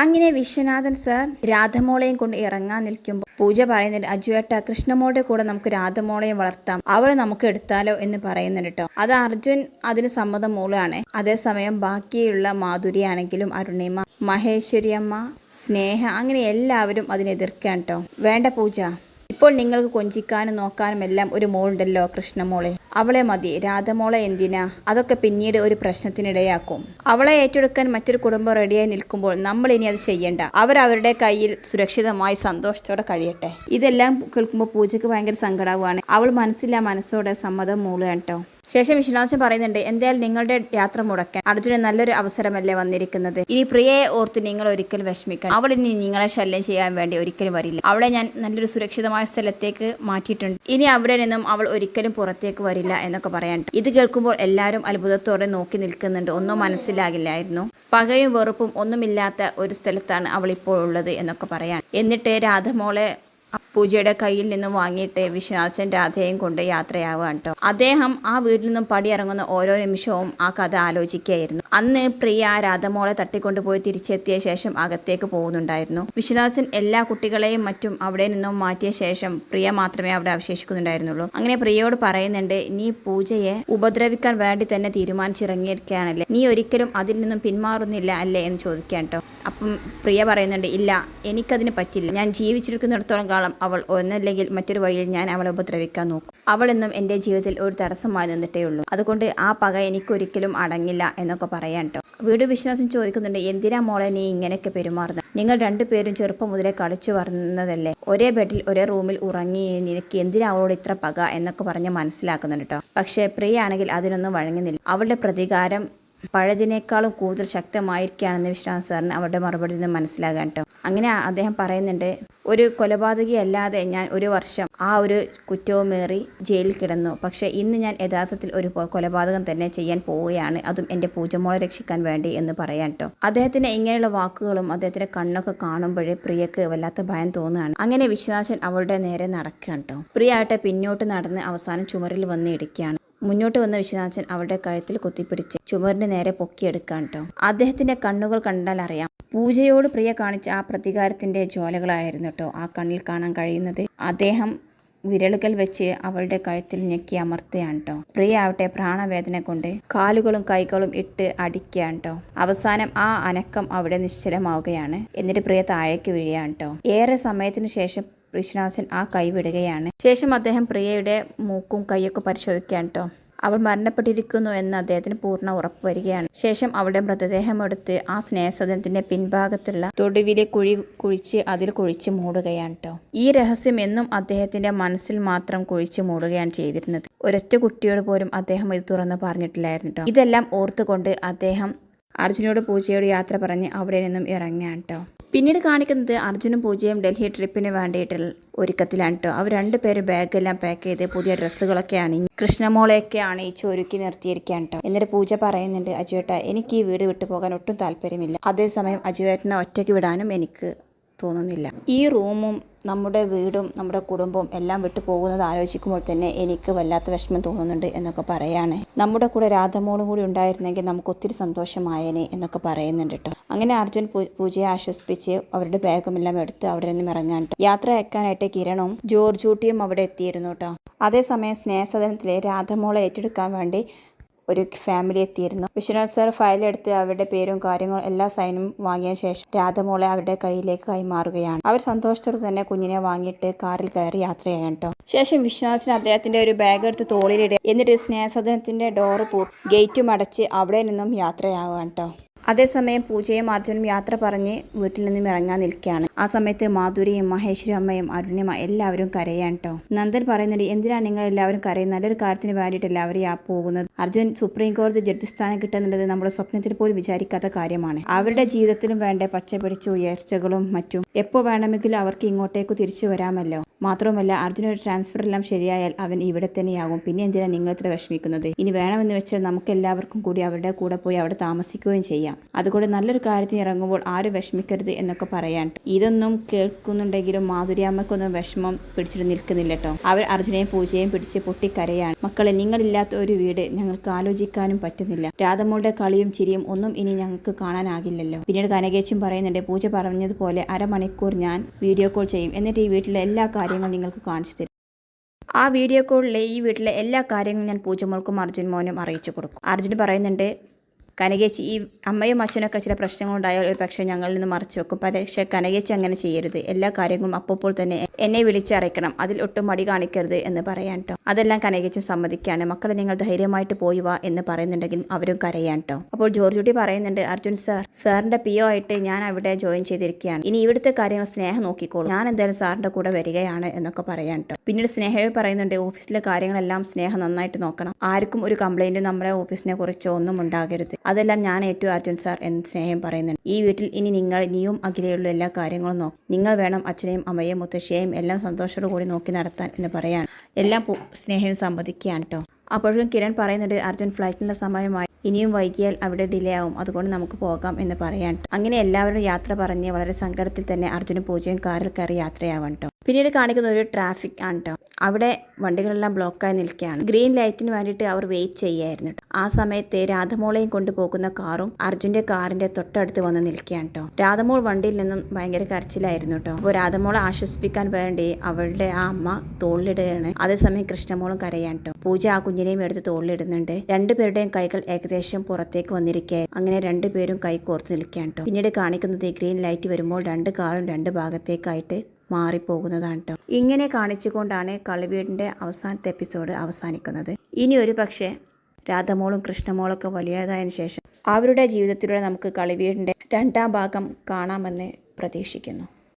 അങ്ങനെ വിശ്വനാഥൻ സാർ രാധമോളെയും കൊണ്ട് ഇറങ്ങാൻ നിൽക്കുമ്പോൾ പൂജ പറയുന്നുണ്ട് അജുവേട്ട കൃഷ്ണമോളുടെ കൂടെ നമുക്ക് രാധമോളെയും വളർത്താം. അവളെ നമുക്ക് എടുത്താലോ എന്ന് പറയുന്നുണ്ട് അത് അർജുൻ അതിന് സമ്മതം മൂളാണ് അതേസമയം ബാക്കിയുള്ള മാധുരി ആണെങ്കിലും അരുണിമ മഹേശ്വരിയമ്മ സ്നേഹ അങ്ങനെ എല്ലാവരും അതിനെ എതിർക്കാൻ കേട്ടോ വേണ്ട പൂജ. ഇപ്പോൾ നിങ്ങൾക്ക് കൊഞ്ചിക്കാനും നോക്കാനും എല്ലാം ഒരു മോളുണ്ടല്ലോ കൃഷ്ണമോളെ. അവളെ മതി രാധമോളെ എന്തിനാ? അതൊക്കെ പിന്നീട് ഒരു പ്രശ്നത്തിനിടയാക്കും. അവളെ ഏറ്റെടുക്കാൻ മറ്റൊരു കുടുംബം റെഡിയായി നിൽക്കുമ്പോൾ നമ്മൾ ഇനി അത് ചെയ്യേണ്ട. അവർ അവരുടെ കയ്യിൽ സുരക്ഷിതമായി സന്തോഷത്തോടെ കഴിയട്ടെ. ഇതെല്ലാം കേൾക്കുമ്പോൾ പൂജയ്ക്ക് ഭയങ്കര സങ്കടമാവുകയാണ് അവൾ മനസ്സില്ല മനസ്സോടെ സമ്മതം മൂളുകയാണ് കേട്ടോ ശേഷം വിശ്വനാഥൻ പറയുന്നുണ്ട് എന്തായാലും നിങ്ങളുടെ യാത്ര മുടക്കാൻ അർജുനൻ നല്ലൊരു അവസരമല്ലേ വന്നിരിക്കുന്നത്. ഇനി പ്രിയയെ ഓർത്ത് നിങ്ങൾ ഒരിക്കലും വിഷമിക്കണം അവൾ ഇനി നിങ്ങളെ ശല്യം ചെയ്യാൻ വേണ്ടി ഒരിക്കലും വരില്ല. അവളെ ഞാൻ നല്ലൊരു സുരക്ഷിതമായ സ്ഥലത്തേക്ക് മാറ്റിയിട്ടുണ്ട്. ഇനി അവിടെ നിന്നും അവൾ ഒരിക്കലും പുറത്തേക്ക് വരില്ല എന്നൊക്കെ പറയാൻ ഇത് കേൾക്കുമ്പോൾ എല്ലാവരും അത്ഭുതത്തോടെ നോക്കി നിൽക്കുന്നുണ്ട്. ഒന്നും മനസ്സിലാകില്ലായിരുന്നു. പകയും വെറുപ്പും ഒന്നുമില്ലാത്ത ഒരു സ്ഥലത്താണ് അവൾ ഇപ്പോൾ ഉള്ളത് എന്നൊക്കെ പറയാൻ എന്നിട്ട് രാധമോളെ പൂജയുടെ കയ്യിൽ നിന്നും വാങ്ങിയിട്ട് വിശ്വനാഥൻ രാധയും കൊണ്ട് യാത്രയാവുകയാണ് കേട്ടോ. അദ്ദേഹം ആ വീട്ടിൽ നിന്നും പടിയിറങ്ങുന്ന ഓരോ നിമിഷവും ആ കഥ ആലോചിക്കുകയായിരുന്നു. അന്ന് പ്രിയ രാധമോളെ തട്ടിക്കൊണ്ടുപോയി തിരിച്ചെത്തിയ ശേഷം അകത്തേക്ക് പോകുന്നുണ്ടായിരുന്നു. വിശ്വനാഥൻ എല്ലാ കുട്ടികളെയും മറ്റും അവിടെ നിന്നും മാറ്റിയ ശേഷം പ്രിയ മാത്രമേ അവിടെ അവശേഷിക്കുന്നുണ്ടായിരുന്നുള്ളൂ. അങ്ങനെ പ്രിയയോട് പറയുന്നുണ്ട് നീ പൂജയെ ഉപദ്രവിക്കാൻ വേണ്ടി തന്നെ തീരുമാനിച്ചിറങ്ങിയിരിക്കുകയാണല്ലേ? നീ ഒരിക്കലും അതിൽ നിന്നും പിന്മാറുന്നില്ല അല്ലേ? എന്ന് ചോദിക്കാൻ കേട്ടോ. അപ്പം പ്രിയ പറയുന്നുണ്ട് ഇല്ല എനിക്കതിന് പറ്റില്ല. ഞാൻ ജീവിച്ചിരിക്കുന്നിടത്തോളം കാലം അവൾ ഒന്നല്ലെങ്കിൽ മറ്റൊരു വഴിയിൽ ഞാൻ അവളെ ഉപദ്രവിക്കാൻ നോക്കും. അവളെന്നും എന്റെ ജീവിതത്തിൽ ഒരു തടസ്സമായി നിന്നിട്ടേ ഉള്ളൂ. അതുകൊണ്ട് ആ പക എനിക്കൊരിക്കലും അടങ്ങില്ല എന്നൊക്കെ പറയാൻ കേട്ടോ വീട് വിശ്വാസം ചോദിക്കുന്നുണ്ട് എന്തിനാ മോളെ നീ ഇങ്ങനെയൊക്കെ പെരുമാറുന്നത് നിങ്ങൾ രണ്ടുപേരും ചെറുപ്പം മുതലേ കളിച്ചു വരുന്നതല്ലേ ഒരേ ബെഡിൽ ഒരേ റൂമിൽ ഉറങ്ങി നിനക്ക് എന്തിനാ അവളോട് ഇത്ര പക? എന്നൊക്കെ പറഞ്ഞ് മനസ്സിലാക്കുന്നുണ്ട് കേട്ടോ പക്ഷേ പ്രിയ ആണെങ്കിൽ അതിനൊന്നും വഴങ്ങുന്നില്ല. അവളുടെ പ്രതികാരം പഴയതിനേക്കാളും കൂടുതൽ ശക്തമായിരിക്കുകയാണെന്ന് വിശ്വാസ് സാറിന് അവരുടെ മറുപടി നിന്ന് മനസ്സിലാകാൻ കേട്ടോ അങ്ങനെ അദ്ദേഹം പറയുന്നുണ്ട് ഒരു കൊലപാതകി അല്ലാതെ ഞാൻ ഒരു വർഷം ആ ഒരു കുറ്റവുമേറി ജയിലിൽ കിടന്നു. പക്ഷേ ഇന്ന് ഞാൻ യഥാർത്ഥത്തിൽ ഒരു കൊലപാതകം തന്നെ ചെയ്യാൻ പോവുകയാണ്. അതും എന്റെ പൂജമോളെ രക്ഷിക്കാൻ വേണ്ടി എന്ന് പറയാൻ കേട്ടോ അദ്ദേഹത്തിന് ഇങ്ങനെയുള്ള വാക്കുകളും അദ്ദേഹത്തിന്റെ കണ്ണൊക്കെ കാണുമ്പോഴേ പ്രിയക്ക് വല്ലാത്ത ഭയം തോന്നുകയാണ്. അങ്ങനെ വിശ്വാസൻ അവളുടെ നേരെ നടക്കുകയാണ് കേട്ടോ പ്രിയ പിന്നോട്ട് നടന്ന് അവസാനം ചുമരിൽ വന്ന് ഇടിക്കുകയാണ് മുന്നോട്ട് വന്ന വിശ്വനാഥൻ അവളുടെ കഴുത്തിൽ കുത്തിപ്പിടിച്ച് ചുമരിന് നേരെ പൊക്കിയെടുക്കാൻ കേട്ടോ അദ്ദേഹത്തിന്റെ കണ്ണുകൾ കണ്ടാൽ അറിയാം. പൂജയോട് പ്രിയ കാണിച്ച ആ പ്രതികാരത്തിന്റെ ജ്വാലകളായിരുന്നു കേട്ടോ ആ കണ്ണിൽ കാണാൻ കഴിയുന്നത്. അദ്ദേഹം വിരലുകൾ വെച്ച് അവളുടെ കഴുത്തിൽ ഞെക്കി അമർത്തുകയാണ് കേട്ടോ പ്രിയ ആവട്ടെ പ്രാണവേദന കൊണ്ട് കാലുകളും കൈകളും ഇട്ട് അടിക്കുകയാണ് കേട്ടോ അവസാനം ആ അനക്കം അവിടെ നിശ്ചലമാവുകയാണ്. എന്നിട്ട് പ്രിയ താഴേക്ക് വീഴുകയാണ് കേട്ടോ ഏറെ സമയത്തിന് ശേഷം വിശ്വനാഥൻ ആ കൈ വിടുകയാണ്. ശേഷം അദ്ദേഹം പ്രിയയുടെ മൂക്കും കൈയൊക്കെ പരിശോധിക്കാൻ കേട്ടോ അവൾ മരണപ്പെട്ടിരിക്കുന്നു എന്ന് അദ്ദേഹത്തിന് പൂർണ ഉറപ്പ് വരികയാണ്. ശേഷം അവളുടെ മൃതദേഹം എടുത്ത് ആ സ്നേഹസദനത്തിന്റെ പിൻഭാഗത്തുള്ള തൊടുവിലെ കുഴി കുഴിച്ച് അതിൽ കുഴിച്ച് മൂടുകയാണ് കേട്ടോ ഈ രഹസ്യം എന്നും അദ്ദേഹത്തിന്റെ മനസ്സിൽ മാത്രം കുഴിച്ച് മൂടുകയാണ് ചെയ്തിരുന്നത്. ഒരൊറ്റ കുട്ടിയോട് പോലും അദ്ദേഹം ഇത് തുറന്ന് പറഞ്ഞിട്ടില്ലായിരുന്നു കേട്ടോ ഇതെല്ലാം ഓർത്തുകൊണ്ട് അദ്ദേഹം അർജുനോട് പൂജയോട് യാത്ര പറഞ്ഞ് അവിടെ നിന്നും ഇറങ്ങാൻ കേട്ടോ പിന്നീട് കാണിക്കുന്നത് അർജുനും പൂജയും ഡൽഹി ട്രിപ്പിന് വേണ്ടിയിട്ടുള്ള ഒരുക്കത്തിലാണ് കേട്ടോ അവർ രണ്ടുപേരും ബാഗെല്ലാം പാക്ക് ചെയ്ത് പുതിയ ഡ്രസ്സുകളൊക്കെ അണിഞ്ഞ് കൃഷ്ണമോളെയൊക്കെ അണിയിച്ച് ഒരുക്കി നിർത്തിയിരിക്കുകയാണ് കേട്ടോ എന്നിട്ട് പൂജ പറയുന്നുണ്ട് അജുവേട്ട എനിക്ക് ഈ വീട് വിട്ടു പോകാൻ ഒട്ടും താല്പര്യമില്ല. അതേസമയം അജുവേട്ടനെ ഒറ്റയ്ക്ക് വിടാനും എനിക്ക് തോന്നുന്നില്ല. ഈ റൂമും നമ്മുടെ വീടും നമ്മുടെ കുടുംബവും എല്ലാം വിട്ടു പോകുന്നത് ആലോചിക്കുമ്പോൾ തന്നെ എനിക്ക് വല്ലാത്ത വിഷമം തോന്നുന്നുണ്ട് എന്നൊക്കെ പറയാണ്. നമ്മുടെ കൂടെ രാധമോളും കൂടി ഉണ്ടായിരുന്നെങ്കിൽ നമുക്ക് ഒത്തിരി സന്തോഷമായേനെ എന്നൊക്കെ പറയുന്നുണ്ട് കേട്ടോ. അങ്ങനെ അർജുൻ പൂജയെ ആശ്വസിപ്പിച്ച് അവരുടെ ബാഗുമെല്ലാം എടുത്ത് അവിടെ നിന്നും ഇറങ്ങാൻ. യാത്ര അയക്കാനായിട്ട് കിരണും ജോർജൂട്ടിയും അവിടെ എത്തിയിരുന്നു കേട്ടോ. അതേസമയം സ്നേഹസദനത്തിലെ രാധമോളെ ഏറ്റെടുക്കാൻ വേണ്ടി ഒരു ഫാമിലി എത്തിയിരുന്നു. വിശ്വനാഥ് സാർ ഫയലെടുത്ത് അവരുടെ പേരും കാര്യങ്ങളും എല്ലാ സൈനും വാങ്ങിയ ശേഷം രാധമോളെ അവരുടെ കയ്യിലേക്ക് കൈമാറുകയാണ്. അവർ സന്തോഷത്തോടെ തന്നെ കുഞ്ഞിനെ വാങ്ങിയിട്ട് കാറിൽ കയറി യാത്രയാണ് കേട്ടോ ശേഷം വിശ്വനാഥിന് അദ്ദേഹത്തിന്റെ ഒരു ബാഗ് എടുത്ത് തോളിലിടുക എന്നിട്ട് സ്നേഹസദനത്തിന്റെ ഡോറ് പൂ ഗേറ്റും അടച്ച് അവിടെ നിന്നും യാത്രയാവുകയാണ് കേട്ടോ അതേസമയം പൂജയും അർജുനും യാത്ര പറഞ്ഞ് വീട്ടിൽ നിന്നും ഇറങ്ങാൻ നിൽക്കുകയാണ്. ആ സമയത്ത് മാധുരിയും മഹേശ്വരി അമ്മയും അരുണിമ എല്ലാവരും കരയാണ് കേട്ടോ നന്ദൻ പറയുന്നുണ്ട് എന്തിനാണ് നിങ്ങൾ എല്ലാവരും കരയും നല്ലൊരു കാര്യത്തിന് വേണ്ടിയിട്ട് എല്ലാവരും യാ പോകുന്നത്. അർജുൻ സുപ്രീം കോടതി ജഡ്ജി സ്ഥാനം കിട്ടുന്നുള്ളത് നമ്മുടെ സ്വപ്നത്തിൽ പോലും വിചാരിക്കാത്ത കാര്യമാണ്. അവരുടെ ജീവിതത്തിലും വേണ്ട പച്ച പിടിച്ച ഉയർച്ചകളും മറ്റും എപ്പോൾ വേണമെങ്കിലും അവർക്ക് ഇങ്ങോട്ടേക്ക് തിരിച്ചു വരാമല്ലോ. മാത്രവുമല്ല അർജുന ഒരു ട്രാൻസ്ഫർ എല്ലാം ശരിയായാൽ അവൻ ഇവിടെ തന്നെയാകും. പിന്നെ എന്തിനാണ് നിങ്ങൾ ഇത്ര വിഷമിക്കുന്നത്? ഇനി വേണമെന്ന് വെച്ചാൽ നമുക്ക് എല്ലാവർക്കും കൂടി അവരുടെ കൂടെ പോയി അവിടെ താമസിക്കുകയും ചെയ്യാം. അതുകൊണ്ട് നല്ലൊരു കാര്യത്തിന് ഇറങ്ങുമ്പോൾ ആരും വിഷമിക്കരുത് എന്നൊക്കെ പറയാൻ. ഇതൊന്നും കേൾക്കുന്നുണ്ടെങ്കിലും മാധുര്യാമ്മക്കൊന്നും വിഷമം പിടിച്ചിട്ട് നിൽക്കുന്നില്ല കേട്ടോ. അവർ അർജുനെയും പൂജയും പിടിച്ച് പൊട്ടിക്കരയാണ്. മക്കളെ നിങ്ങളില്ലാത്ത ഒരു വീട് ഞങ്ങൾക്ക് ആലോചിക്കാനും പറ്റുന്നില്ല. രാധമ്മളുടെ കളിയും ചിരിയും ഒന്നും ഇനി ഞങ്ങൾക്ക് കാണാനാകില്ലല്ലോ. പിന്നീട് കനകേച്ചും പറയുന്നുണ്ട് പൂജ പറഞ്ഞതുപോലെ അരമണിക്കൂർ ഞാൻ വീഡിയോ കോൾ ചെയ്യും. എന്നിട്ട് ഈ വീട്ടിലെ എല്ലാ കാര്യങ്ങളും നിങ്ങൾക്ക് കാണിച്ചു തരും. ആ വീഡിയോ കോളിലെ ഈ വീട്ടിലെ എല്ലാ കാര്യങ്ങളും ഞാൻ പൂജമോൾക്കും അർജുൻ മോനും അറിയിച്ചു കൊടുക്കും. അർജുൻ പറയുന്നുണ്ട് കനകേച്ചി ഈ അമ്മയും അച്ഛനൊക്കെ ചില പ്രശ്നങ്ങളുണ്ടായാൽ ഒരു പക്ഷേ ഞങ്ങളിൽ നിന്ന് മറച്ചു വെക്കും. പക്ഷേ കനകേച്ചി അങ്ങനെ ചെയ്യരുത്. എല്ലാ കാര്യങ്ങളും അപ്പോൾ തന്നെ എന്നെ വിളിച്ചറിയിക്കണം. അതിൽ ഒട്ടും മടി കാണിക്കരുത് എന്ന് പറയാൻ കേട്ടോ അതെല്ലാം കനകേച്ചും സമ്മതിക്കുകയാണ് മക്കളെ നിങ്ങൾ ധൈര്യമായിട്ട് പോയി വാ എന്ന് പറയുന്നുണ്ടെങ്കിലും അവരും കരയാൻ കേട്ടോ അപ്പോൾ ജോർജ് കുട്ടി പറയുന്നുണ്ട് അർജുൻ സാർ സാറിന്റെ പി ഒ ആയിട്ട് ഞാൻ അവിടെ ജോയിൻ ചെയ്തിരിക്കുകയാണ്. ഇനി ഇവിടുത്തെ കാര്യങ്ങൾ സ്നേഹം നോക്കിക്കോളൂ. ഞാൻ എന്തായാലും സാറിന്റെ കൂടെ വരികയാണ് എന്നൊക്കെ പറയാൻ കേട്ടോ പിന്നീട് സ്നേഹവേ പറയുന്നുണ്ട് ഓഫീസിലെ കാര്യങ്ങളെല്ലാം സ്നേഹം നന്നായിട്ട് നോക്കണം. ആർക്കും ഒരു കംപ്ലൈന്റ് നമ്മുടെ ഓഫീസിനെ കുറിച്ചോ ഒന്നും ഉണ്ടാകരുത്. അതെല്ലാം ഞാൻ ഏറ്റു അർജുൻ സാർ എന്ന് സ്നേഹം പറയുന്നുണ്ട്. ഈ വീട്ടിൽ ഇനി നിങ്ങൾ നീയും അഖിലയുള്ള എല്ലാ കാര്യങ്ങളും നോക്കും. നിങ്ങൾ വേണം അച്ഛനെയും അമ്മയെയും മുത്തശ്ശിയെയും എല്ലാം സന്തോഷത്തോടു കൂടി നോക്കി നടത്താൻ എന്ന് പറയാണ്. എല്ലാം സ്നേഹം സമ്മതിക്കുകയാണ് കേട്ടോ അപ്പോഴും കിരൺ പറയുന്നുണ്ട് അർജുൻ ഫ്ലൈറ്റിനുള്ള സമയമായി. ഇനിയും വൈകിയാൽ അവിടെ ഡിലേ ആവും. അതുകൊണ്ട് നമുക്ക് പോകാം എന്ന് പറയാൻ. അങ്ങനെ എല്ലാവരും യാത്ര പറഞ്ഞ് വളരെ സങ്കടത്തിൽ തന്നെ അർജുനും പൂജയും കാറിൽ കയറി യാത്രയാവാൻ കേട്ടോ പിന്നീട് കാണിക്കുന്ന ഒരു ട്രാഫിക് ആണ് കേട്ടോ അവിടെ വണ്ടികളെല്ലാം ബ്ലോക്കായി നിൽക്കുകയാണ്. ഗ്രീൻ ലൈറ്റിന് വേണ്ടിയിട്ട് അവർ വെയിറ്റ് ചെയ്യായിരുന്നു കേട്ടോ ആ സമയത്ത് രാധമോളെയും കൊണ്ടുപോകുന്ന കാറും അർജുന്റെ കാറിന്റെ തൊട്ടടുത്ത് വന്ന് നിൽക്കുകയാണ് കേട്ടോ രാധമോൾ വണ്ടിയിൽ നിന്നും ഭയങ്കര കരച്ചിലായിരുന്നു കേട്ടോ അപ്പോൾ രാധമോളെ ആശ്വസിപ്പിക്കാൻ വേണ്ടി അവളുടെ ആ അമ്മ തോളിലിടുകയാണ്. അതേസമയം കൃഷ്ണമോളും കരയാണ് കേട്ടോ പൂജ ആ കുഞ്ഞിനെയും എടുത്ത് തോളിലിടുന്നുണ്ട്. രണ്ടുപേരുടെയും കൈകൾ ഏകദേശം പുറത്തേക്ക് വന്നിരിക്കുക അങ്ങനെ രണ്ടുപേരും കൈ കോർത്ത് നിൽക്കുകയാണ് കേട്ടോ പിന്നീട് കാണിക്കുന്നത് ഗ്രീൻ ലൈറ്റ് വരുമ്പോൾ രണ്ട് കാറും രണ്ട് ഭാഗത്തേക്കായിട്ട് മാറിപ്പോകുന്നതാണ് കേട്ടോ ഇങ്ങനെ കാണിച്ചുകൊണ്ടാണ് കളിവീടിന്റെ അവസാനത്തെ എപ്പിസോഡ് അവസാനിക്കുന്നത്. ഇനി ഒരു പക്ഷേ രാധമോളും കൃഷ്ണമോളൊക്കെ വലിയതായതിനു ശേഷം അവരുടെ ജീവിതത്തിലൂടെ നമുക്ക് കളിവീടിന്റെ രണ്ടാം ഭാഗം കാണാമെന്ന് പ്രതീക്ഷിക്കുന്നു.